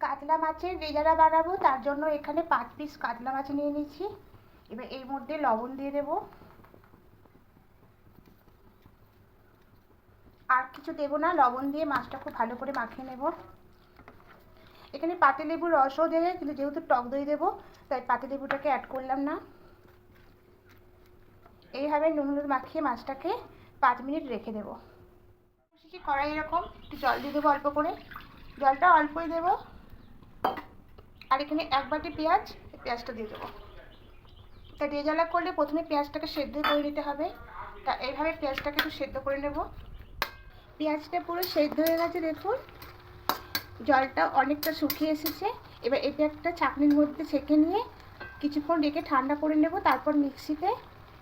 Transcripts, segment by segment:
কাতলা মাছের রেজালা বানাবো, তার জন্য এখানে পাঁচ পিস কাতলা মাছ নিয়ে নিচ্ছি। এবার এর মধ্যে লবণ দিয়ে দেবো। আর কিছু দেবো না, লবণ দিয়ে মাছটা খুব ভালো করে মাখিয়ে নেব। এখানে পাতিলেবুর রসও দেবে কিন্তু যেহেতু টক দই দেবো, তাই পাতিলেবুটাকে অ্যাড করলাম না। এইভাবে নুন হলুদ মাখিয়ে মাছটাকে পাঁচ মিনিট রেখে দেবো। কড়াই এরকম, একটু জল দিয়ে দেবো অল্প করে। জলটা অল্পই দেবো। আর এখানে এক বাটি পেঁয়াজ পেঁয়াজটা দিয়ে দেবো। তা রেজালা করলে প্রথমে পেঁয়াজটাকে সেদ্ধ করে নিতে হবে। তা এইভাবে পেঁয়াজটাকে একটু সেদ্ধ করে নেব। পেঁয়াজটা পুরো সেদ্ধ হয়ে গেছে, দেখুন। জলটা অনেকটা শুকিয়ে এসেছে। এবার এটা একটা চাকনির মধ্যে ছেঁকে নিয়ে কিছুক্ষণ রেখে ঠান্ডা করে নেব। তারপর মিক্সিতে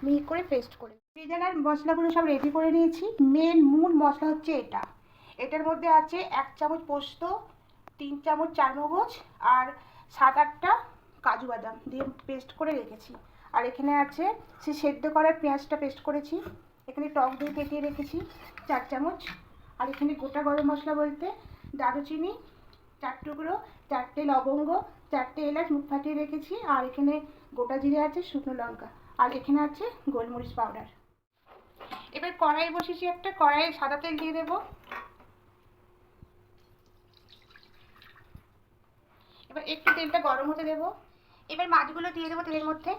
মিহি করে পেস্ট করে রেজালার মশলাগুলো সব রেডি করে নিয়েছি। মেন মূল মশলা হচ্ছে এটা। এটার মধ্যে আছে এক চামচ পোস্ত, তিন চামচ চারমগজ আর সাত আটটা কাজু বাদাম দিয়ে পেস্ট করে রেখেছি। আর এখানে আছে, সে সেদ্ধ করার পেঁয়াজটা পেস্ট করেছি। এখানে টক দই কেটে রেখেছি, চার চামচ। আর এখানে গোটা গরম মশলা বলতে দারুচিনি, চার টুকরো, চারটে লবঙ্গ, চারটে এলাচ, মুখ ফাটিয়ে রেখেছি। আর এখানে গোটা জিরে আছে, শুকনো লঙ্কা। আর এখানে আছে গোলমরিচ পাউডার। এবার কড়াই বসেছি একটা, কড়াইয়ে সাদা তেল দিয়ে দেবো। এবার একটু তেলটা গরম হতে দেবো। এবার মাছগুলো দিয়ে দেবো তেলের মধ্যে।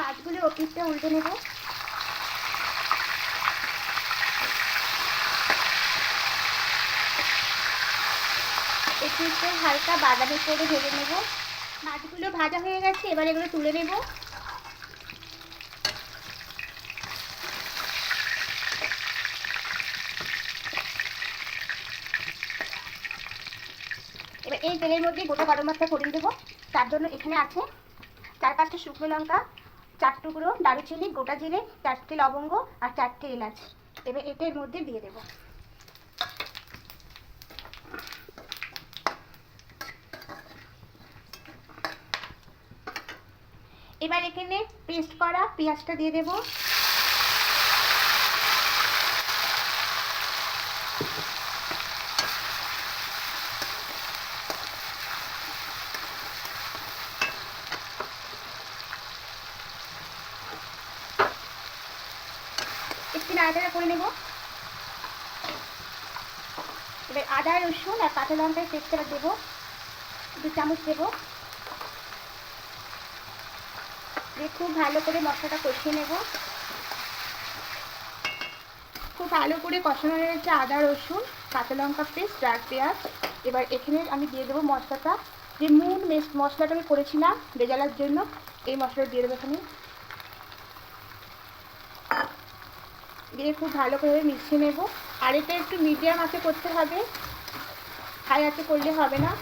মাছগুলো ওপিটটা উল্টে নেব। একটু একটু হালকা বাদামি করে ভেজে নেব। মাছগুলো ভাজা হয়ে গেছে, এবার এগুলো তুলে নেব। এই তেলের মধ্যে গোটা গরম মশলা ফোড়ন দেবো। তার জন্য এখানে আছে চার পাঁচটা শুকনো লঙ্কা, চার টুকরো দারুচিনি, গোটা জিরে, চারটে লবঙ্গ আর চারটে এলাচ। এবার এটা এর মধ্যে দিয়ে দেবো। এবার এখানে পেস্ট করা পেঁয়াজটা দিয়ে দেবো একটু নাড়াচাড়া করে নেব। এবার আদা, রসুন আর কাঁচা লঙ্কার পেস্টটা দেবো। দু চামচ দেবো। খুব ভালো করে মশলাটা কষিয়ে নেব। খুব ভালো করে কষানো হয়ে গেছে আদা, রসুন, কাঁচা লঙ্কা পেস্ট আর পেঁয়াজ। এবার এখানে আমি দিয়ে দেবো মশলাটা। যে মূল মশলাটা আমি করেছিলাম রেজালার জন্য, এই মশলাটা দিয়ে দেবো এখানে। দিয়ে খুব ভালো করে মিশিয়ে নেব। আর এটা একটু মিডিয়াম আছে করতে হবে। হাই আছে করলে হবে না।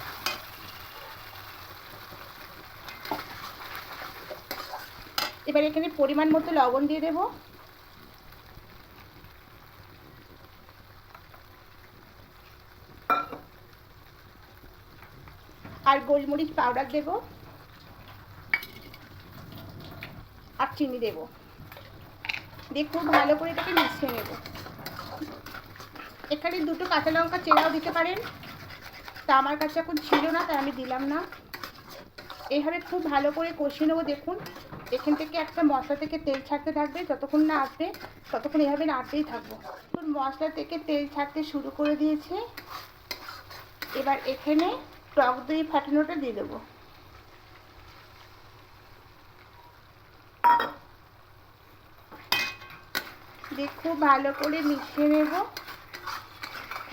এবার এখানে পরিমাণ মতো লবণ দিয়ে দেব। আর গোলমরিচ পাউডার দেব। আর চিনি দেবো। দিয়ে খুব ভালো করে এটাকে মিশিয়ে নেব। এখানে দুটো কাঁচা লঙ্কা চেরাও দিতে পারেন। তা আমার কাছে এখন ছিল না, তাই আমি দিলাম না। এইভাবে খুব ভালো করে কষিয়ে নেব, দেখুন। এখান থেকে একটা মশলা থেকে তেল ছাড়তে থাকবে, যতক্ষণ না আসবে ততক্ষণ এভাবে নাড়তেই থাকব। মশলা থেকে তেল ছাড়তে শুরু করে দিয়েছে। এবার এখানে টক দই ফাটানোটা দিয়ে দেবো। দিয়ে খুব ভালো করে মিশিয়ে নেব।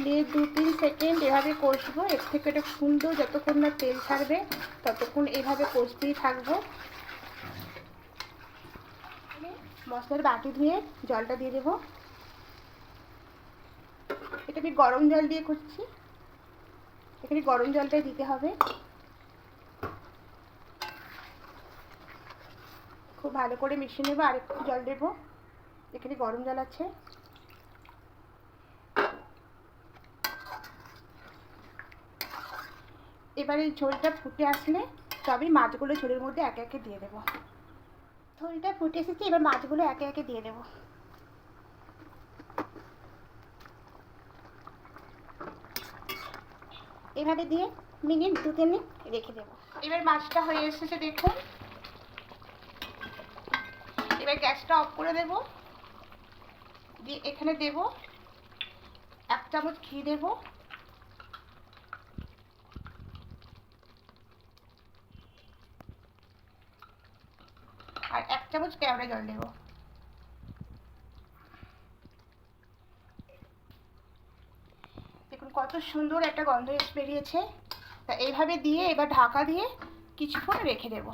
দিয়ে দু তিন সেকেন্ড এভাবে কষবো। এর থেকে এটা সুন্দর যতক্ষণ না তেল ছাড়বে, ততক্ষণ এভাবে কষতেই থাকব। মশলার বাটি ধুয়ে জলটা দিয়ে দেবো। এটা আমি গরম জল দিয়ে করছি এখানে গরম জলটাই দিতে হবে। খুব ভালো করে মিশিয়ে নেব। আর একটু জল দেবো। এখানে গরম জল আছে। এবারে ঝোলটা ফুটে আসলে তবে মাছগুলো ঝোলের মধ্যে একে একে দিয়ে দেব। ঝোলটা ফুটে এসেছে, এবার মাছগুলো একে একে দিয়ে দেব। এভাবে দিয়ে মিনিট দু তিন রেখে দেবো। এবার মাছটা হয়ে এসেছে দেখুন। এবার গ্যাসটা অফ করে দেবো। দিয়ে এখানে দেব। এক চামচ ঘি দেব। আর এক চামচ কেওড়া জল দেব। দেখুন, কত সুন্দর একটা গন্ধ বেরিয়েছে। তা এইভাবে দিয়ে, এবার ঢাকা দিয়ে কিছুক্ষণ রেখে দেবো।